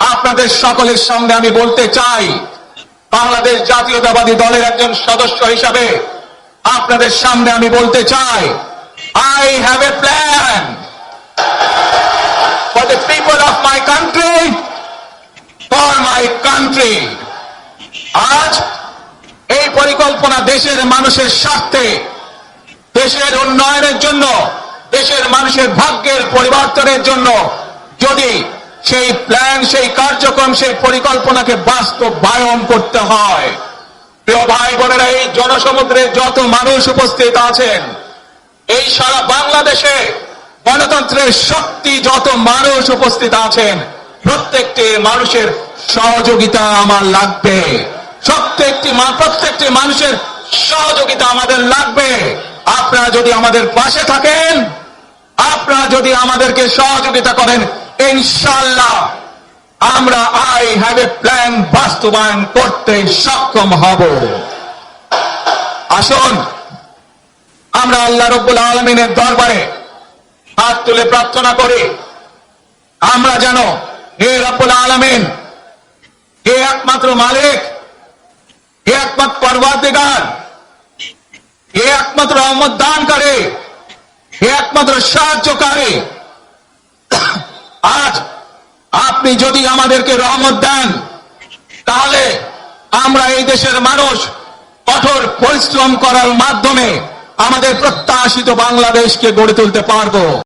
আপনাদের সকলের সামনে আমি বলতে চাই বাংলাদেশ জাতীয়তাবাদী দলের একজন সদস্য হিসাবে আপনাদের সামনে আমি বলতে চাই I have a plan for the people of my country, for my country. আজ এই পরিকল্পনা দেশের মানুষের স্বার্থে দেশের উন্নয়নের জন্য দেশের মানুষের ভাগ্যের পরিবর্তনের জন্য যদি সেই প্ল্যান সেই কার্যক্রম, সেই পরিকল্পনাকে বাস্তবায়ন করতে হয়। প্রিয় ভাই বোনেরা, এই জনসমুদ্রে যত মানুষ উপস্থিত আছেন, এই সারা বাংলাদেশে গণতন্ত্রের শক্তি যত মানুষ উপস্থিত আছেন, প্রত্যেকটি মানুষের সহযোগিতা আমার লাগবে। প্রত্যেকটি প্রত্যেকটি মানুষের সহযোগিতা আমাদের লাগবে। আপনারা যদি আমাদের পাশে থাকেন, আপনারা যদি আমাদেরকে সহযোগিতা করেন ইনশাল্লাহ আমরা আই হ্যাভ এ প্ল্যান বাস্তবায়ন করতে সক্ষম হব। আসুন, আমরা আল্লাহ রব্বুল আলমিনের দরবারে হাত তুলে প্রার্থনা করি, আমরা যেন হে রব্বুল আলমিন, হে একমাত্র মালিক, হে একমাত্র পর্বাধিকার হে একমাত্র রহমত দানকারী হে একমাত্র সাহায্যকারী আজ আপনি যদি আমাদেরকে রহমত দেন, তাহলে আমরা এই দেশের মানুষ কঠোর পরিশ্রম করার মাধ্যমে আমাদের প্রত্যাশিত বাংলাদেশকে গড়ে তুলতে পারব।